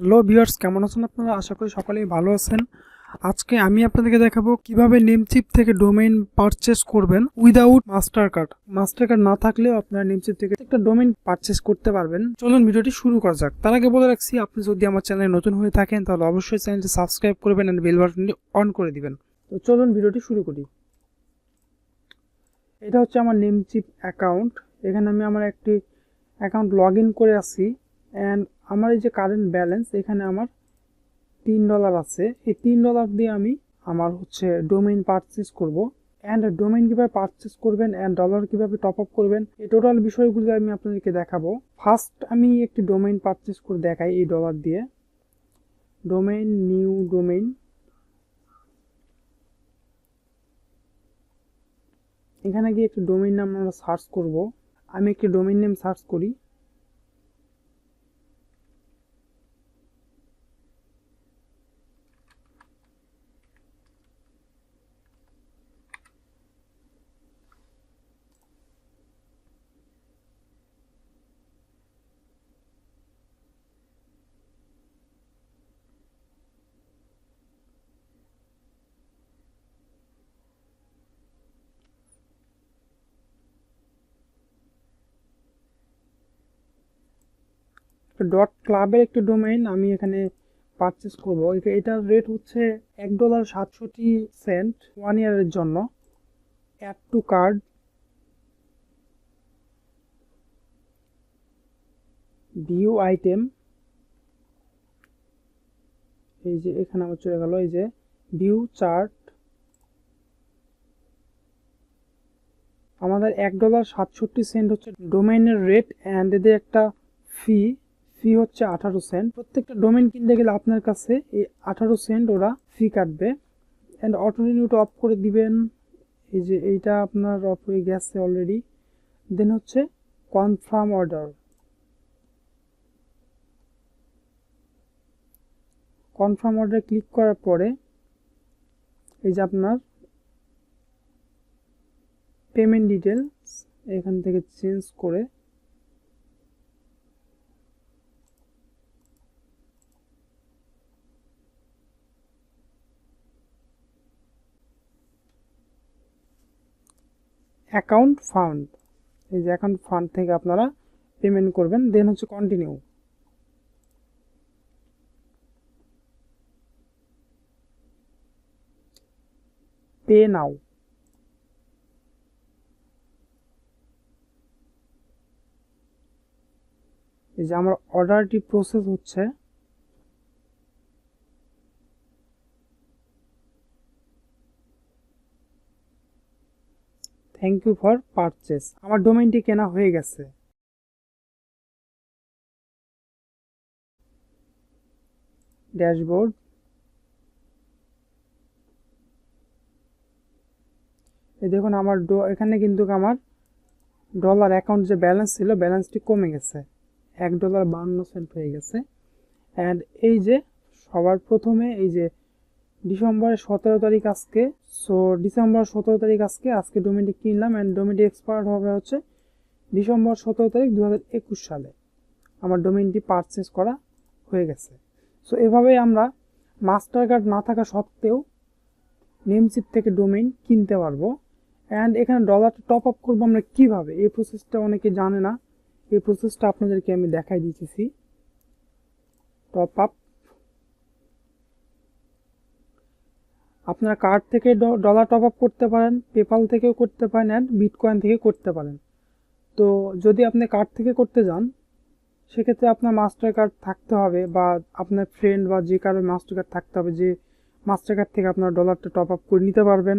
Hello viewers, কেমন আছেন আপনারা? আশা করি সকলেই ভালো আছেন। আজকে আমি আপনাদেরকে দেখাবো কীভাবে নেমচিপ থেকে ডোমেইন পারচেস করবেন without Mastercard Mastercard না থাকলেও আপনারা নেমচিপ থেকে একটা ডোমেইন পারচেস করতে পারবেন। চলুন ভিডিওটি শুরু করা যাক। তার আগে বলে রাখছি, আপনি যদি আমার চ্যানেলে নতুন হয়ে থাকেন, তাহলে অবশ্যই চ্যানেলটি সাবস্ক্রাইব করবেন এন্ড বেল বাটনটি অন করে দিবেন। তো চলুন ভিডিওটি শুরু করি। এটা হচ্ছে আমার নেমচিপ অ্যাকাউন্ট এখানে আমি আমার একটি অ্যাকাউন্ট লগ করে আছি অ্যান্ড আমার এই যে কারেন্ট ব্যালেন্স এখানে আমার তিন ডলার আছে। এই তিন ডলার দিয়ে আমি আমার হচ্ছে ডোমেইন পারচেস করব। অ্যান্ড ডোমেইন কীভাবে পারচেস করবেন অ্যান্ড ডলার কীভাবে টপ আপ করবেন, এই টোটাল বিষয়গুলো আমি আপনাদেরকে দেখাবো। ফার্স্ট আমি একটি ডোমেইন পারচেস করে দেখাই এই ডলার দিয়ে। ডোমেইন নিউ ডোমেইন এখানে গিয়ে একটি ডোমেইন নাম আমরা সার্চ করব। আমি একটি ডোমেইন নেম সার্চ করি। ডট ক্লাবের একটি ডোমেইন আমি এখানে পারচেস করব। এটার রেট হচ্ছে এক ডলার সাতষট্টি সেন্ট ওয়ান ইয়ারের জন্য। Add to card view item এই যে এখানে আমার চলে গেল, এই যে ভিউ চার্ট আমাদের এক ডলার সাতষট্টি সেন্ট হচ্ছে ডোমেইনের রেট অ্যান্ড এদের একটা ফি ফি হচ্ছে আঠারো সেন্ট প্রত্যেকটা ডোমেন কিনতে গেলে আপনার কাছে এই আঠারো সেন্ট ওরা ফি কাটবে। অ্যান্ড অটো রিনিউটা অফ করে দিবেন। এই যে এইটা আপনার অফ হয়ে গেছে অলরেডি দেন হচ্ছে confirm order confirm order click করার পরে এই যে আপনার পেমেন্ট ডিটেলস এখান থেকে চেঞ্জ করে অ্যাকাউন্ট ফান্ড। এই যে অ্যাকাউন্ট ফান্ড থেকে আপনারা পেমেন্ট করবেন, দেন হচ্ছে কন্টিনিউ পে নাও। এই যে আমার অর্ডারটি প্রসেস হচ্ছে। থ্যাংক ইউ ফর পারচেস আমার ডোমেইনটি কেনা হয়ে গেছে। ড্যাশবোর্ড এই দেখুন, আমার ডো এখানে কিন্তু আমার ডলার অ্যাকাউন্ট যে ব্যালেন্স ছিল ব্যালেন্সটি কমে গেছে। এক ডলার বান্ন সেন্ট হয়ে গেছে। অ্যান্ড এই যে সবার প্রথমে, এই যে ডিসেম্বরের সতেরো তারিখ আজকে সো ডিসেম্বর সতেরো তারিখ আজকে আজকে ডোমেনটি কিনলাম অ্যান্ড ডোমেনটি এক্সপায়ার হবে হচ্ছে ডিসেম্বর সতেরো তারিখ দু হাজার একুশ সালে। আমার ডোমেনটি পারচেস করা হয়ে গেছে। সো এভাবেই আমরা মাস্টার কার্ড না থাকা সত্ত্বেও নেমচিপ থেকে ডোমেইন কিনতে পারব। অ্যান্ড এখানে ডলারটা টপ আপ করব আমরা কীভাবে? এই প্রসেসটা অনেকে জানে না। এই প্রসেসটা আপনাদেরকে আমি দেখাই দিতেছি। টপ আপ আপনারা কার্ড থেকে ডলার টপ আপ করতে পারেন পেপাল থেকেও করতে পারেন অ্যান্ড বিটকয়েন থেকে করতে পারেন। তো যদি আপনি কার্ড থেকে করতে যান, সেক্ষেত্রে আপনার মাস্টার কার্ড থাকতে হবে বা আপনার ফ্রেন্ড বা যে কারও মাস্টার কার্ড থাকতে হবে যে মাস্টার কার্ড থেকে আপনার ডলারটা টপ আপ করে নিতে পারবেন।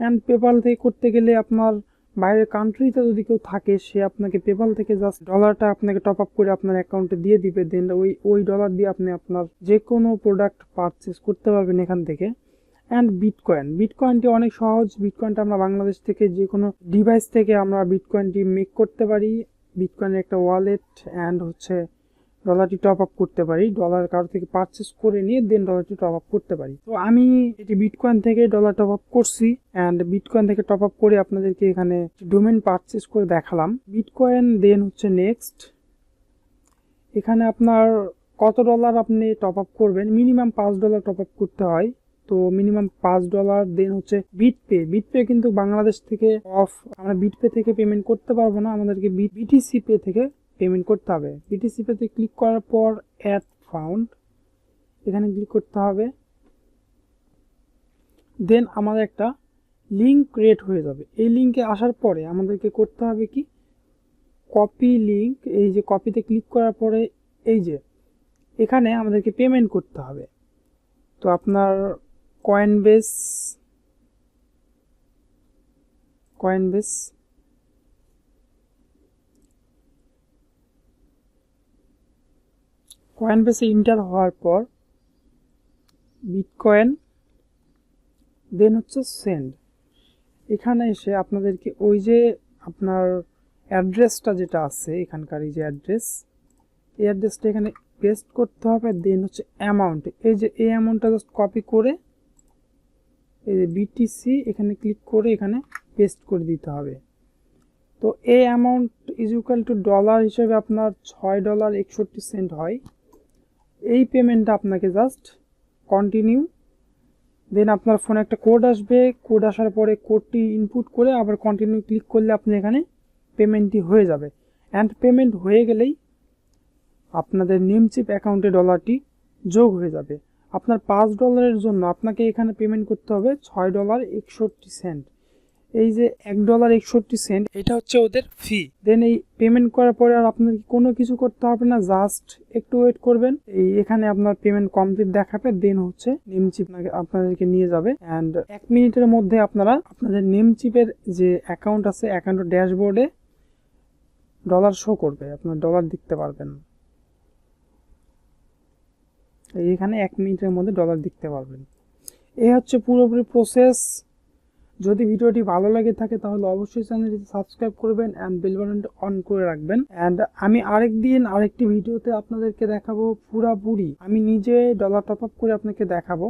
অ্যান্ড পেপাল থেকে করতে গেলে আপনার বাইরের কান্ট্রিতে যদি কেউ থাকে, সে আপনাকে পেপাল থেকে জাস্ট ডলারটা আপনাকে টপ আপ করে আপনার অ্যাকাউন্টে দিয়ে দিবে। দেন ওই ওই ডলার দিয়ে আপনি আপনার যে কোনো প্রোডাক্ট পারচেস করতে পারবেন এখান থেকে। অ্যান্ড বিটকয়েন বিটকয়েনটি অনেক সহজ। বিটকয়েনটা আমরা বাংলাদেশ থেকে যে কোনো ডিভাইস থেকে আমরা বিটকয়েনটি মেক করতে পারি। বিটকয়েনের একটা ওয়ালেট অ্যান্ড হচ্ছে ডলারটি টপ আপ করতে পারি। ডলার কারও থেকে পারচেস করে নিয়ে দেন ডলারটি টপ আপ করতে পারি। তো আমি এটি বিটকয়েন থেকে ডলার টপ আপ করছি। অ্যান্ড বিটকয়েন থেকে টপ আপ করে আপনাদেরকে এখানে ডোমেন পারচেস করে দেখালাম। বিটকয়েন দেন হচ্ছে নেক্সট এখানে আপনার কত ডলার আপনি টপ আপ করবেন? মিনিমাম পাঁচ ডলার টপ আপ করতে হয়। তো মিনিমাম পাঁচ ডলার দেন হচ্ছে বিট পে বিট পে কিন্তু বাংলাদেশ থেকে অফ আমরা বিট পে থেকে পেমেন্ট করতে পারব না, আমাদেরকে বিটিসি পে থেকে পেমেন্ট করতে হবে। বিটিসি পেতে ক্লিক করার পর অ্যাড ফাউন্ড এখানে ক্লিক করতে হবে। দেন আমাদের একটা লিঙ্ক ক্রিয়েট হয়ে যাবে। এই লিঙ্কে আসার পরে আমাদেরকে করতে হবে কি? কপি লিঙ্ক এই যে কপিতে ক্লিক করার পরে এই যে, এখানে আমাদেরকে পেমেন্ট করতে হবে। তো আপনার কয়েন বেস কয়েন বেস কয়েন বেসে ইন্টার হওয়ার পর বিটকয়েন, দেন হচ্ছে সেন্ড। এখানে এসে আপনাদেরকে ওই যে আপনার অ্যাড্রেসটা যেটা আছে, এখানকার এই যে অ্যাড্রেস, এই অ্যাড্রেসটা এখানে পেস্ট করতে হবে, দেন হচ্ছে অ্যামাউন্ট। এই যে এই অ্যামাউন্টটা জাস্ট কপি করে এই যে বিটিসি এখানে ক্লিক করে এখানে পেস্ট করে দিতে হবে। তো এই amount is equal to dollar হিসেবে আপনার ছয় ডলার একষট্টি সেন্ট হয়। এই পেমেন্টটা আপনাকে জাস্ট কন্টিনিউ দেন আপনার ফোনে একটা কোড আসবে। কোড আসার পরে কোডটি ইনপুট করে আবার কন্টিনিউ ক্লিক করলে আপনি এখানে পেমেন্টটি হয়ে যাবে। অ্যান্ড পেমেন্ট হয়ে গেলেই আপনাদের নেমচিপ অ্যাকাউন্টে ডলারটি যোগ হয়ে যাবে। আপনার পাঁচ ডলারের জন্য আপনাকে এখানে পেমেন্ট করতে হবে ছয় ডলার একষট্টি সেন্ট এই যে এক ডলার একষট্টি সেন্ট এটা হচ্ছে ওদের ফি দেন এই পেমেন্ট করার পরে আর আপনার কোনো কিছু করতে হবে না জাস্ট একটু ওয়েট করবেন। এই এখানে আপনার পেমেন্ট কমপ্লিট দেখাবে দেন হচ্ছে নেম নেমচিপ আপনাদেরকে নিয়ে যাবে। অ্যান্ড এক মিনিটের মধ্যে আপনারা, আপনাদের নেমচিপের যে অ্যাকাউন্ট আছে অ্যাকাউন্টের ড্যাশবোর্ডে ডলার শো করবে, আপনার ডলার দেখতে পারবেন। এইখানে এক মিনিটের মধ্যে ডলার দেখতে পারবেন। এই হচ্ছে পুরোপুরি প্রসেস যদি ভিডিওটি ভালো লাগে থাকে, তাহলে অবশ্যই চ্যানেলটি সাবস্ক্রাইব করবেন অ্যান্ড বেল বাটনটি অন করে রাখবেন। অ্যান্ড আমি আরেক দিন আরেকটি ভিডিওতে আপনাদেরকে দেখাবো পুরাপুরি। আমি নিজে ডলার টপ আপ করে আপনাকে দেখাবো।